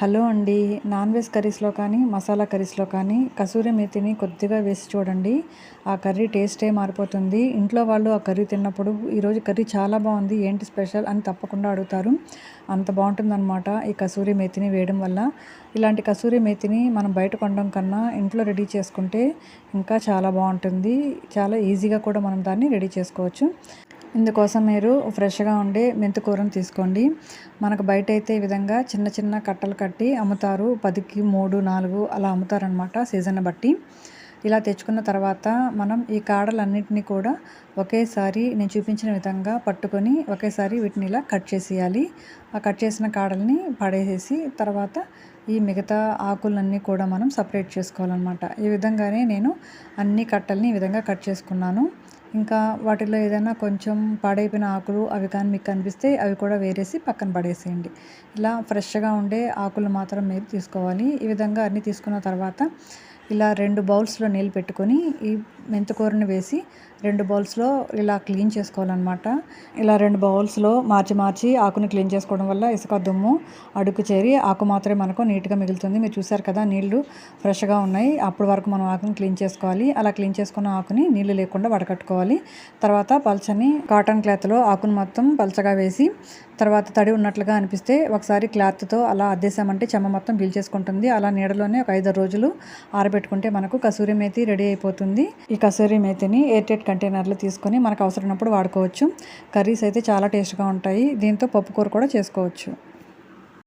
Hello అండి. Non veg కర్రీస్లో కానీ మసాలా కర్రీస్లో కానీ కసూరి మేతిని కొద్దిగా వేసి చూడండి. ఆ కర్రీ టేస్టే మారిపోతుంది. ఇంట్లో వాళ్ళు ఆ కర్రీ తిన్నప్పుడు ఈరోజు కర్రీ చాలా బాగుంది ఏంటి స్పెషల్ అని తప్పకుండా అడుగుతారు. అంత బాగుంటుందన్నమాట ఈ కసూరి మేతిని వేయడం వల్ల. ఇలాంటి కసూరి మేతిని మనం బయట కొనడం కన్నా ఇంట్లో రెడీ చేసుకుంటే ఇంకా చాలా బాగుంటుంది. చాలా ఈజీగా కూడా మనం దాన్ని రెడీ చేసుకోవచ్చు. ఇందుకోసం మీరు ఫ్రెష్గా ఉండే మెంతికూరను తీసుకోండి. మనకు బయట అయితే ఈ విధంగా చిన్న చిన్న కట్టలు కట్టి అమ్ముతారు. పదికి మూడు నాలుగు అలా అమ్ముతారనమాట సీజన్ బట్టి. ఇలా తెచ్చుకున్న తర్వాత మనం ఈ కాడలన్నింటినీ కూడా ఒకేసారి నేను చూపించిన విధంగా పట్టుకొని ఒకేసారి వీటిని ఇలా కట్ చేసేయాలి. ఆ కట్ చేసిన కాడల్ని పడేసేసి తర్వాత ఈ మిగతా ఆకులన్నీ కూడా మనం సపరేట్ చేసుకోవాలన్నమాట. ఈ విధంగానే నేను అన్ని కట్టల్ని ఈ విధంగా కట్ చేసుకున్నాను. ఇంకా వాటిలో ఏదైనా కొంచెం పాడైపోయిన ఆకులు అవి కానీ మీకు కనిపిస్తే అవి కూడా వేరేసి పక్కన పడేసేయండి. ఇలా ఫ్రెష్గా ఉండే ఆకులు మాత్రం మీరు తీసుకోవాలి. ఈ విధంగా అన్నీ తీసుకున్న తర్వాత ఇలా రెండు బౌల్స్లో నీళ్ళు పెట్టుకొని ఈ మెంతికూరని వేసి రెండు బౌల్స్లో ఇలా క్లీన్ చేసుకోవాలన్నమాట. ఇలా రెండు బౌల్స్లో మార్చి మార్చి ఆకుని క్లీన్ చేసుకోవడం వల్ల ఇసుక దుమ్ము అడుగు చేరి ఆకు మాత్రమే మనకు నీట్గా మిగులుతుంది. మీరు చూసారు కదా నీళ్ళు ఫ్రెష్గా ఉన్నాయి. అప్పటి వరకు మనం ఆకుని క్లీన్ చేసుకోవాలి. అలా క్లీన్ చేసుకున్న ఆకుని నీళ్ళు లేకుండా వడకట్టుకోవాలి. తర్వాత పల్చని కాటన్ క్లాత్లో ఆకును మొత్తం పల్చగా వేసి తర్వాత తడి ఉన్నట్లుగా అనిపిస్తే ఒకసారి క్లాత్తో అలా అద్దేశామంటే చెమ్మ మొత్తం పీల్చేసుకుంటుంది. అలా నీడలోనే ఒక ఐదారు రోజులు ఆరబెట్టుకుంటే మనకు కసూరి మేతి రెడీ అయిపోతుంది. ఈ కసూరి మేతిని ఎయిర్టెట్ కంటైనర్లో తీసుకొని మనకు అవసరమైనప్పుడు వాడుకోవచ్చు. కర్రీస్ అయితే చాలా టేస్ట్గా ఉంటాయి. దీంతో పప్పు కూర కూడా చేసుకోవచ్చు.